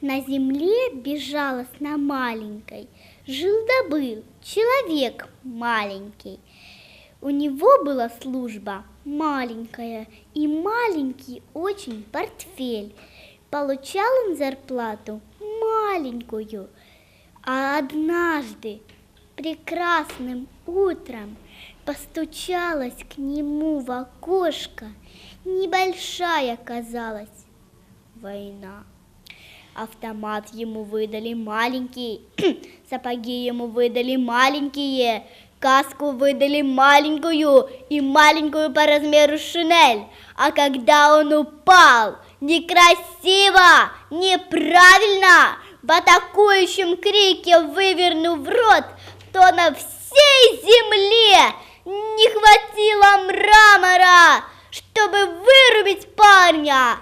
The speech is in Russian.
На земле безжалостно маленькой жил-добыл человек маленький. У него была служба маленькая и маленький очень портфель. Получал он зарплату маленькую, а однажды прекрасным утром постучалась к нему в окошко небольшая казалась война. Автомат ему выдали маленький, сапоги ему выдали маленькие, каску выдали маленькую и маленькую по размеру шинель. А когда он упал, некрасиво, неправильно, в атакующем крике вывернув рот, то на всей земле не хватило мрамора, чтобы вырубить парня.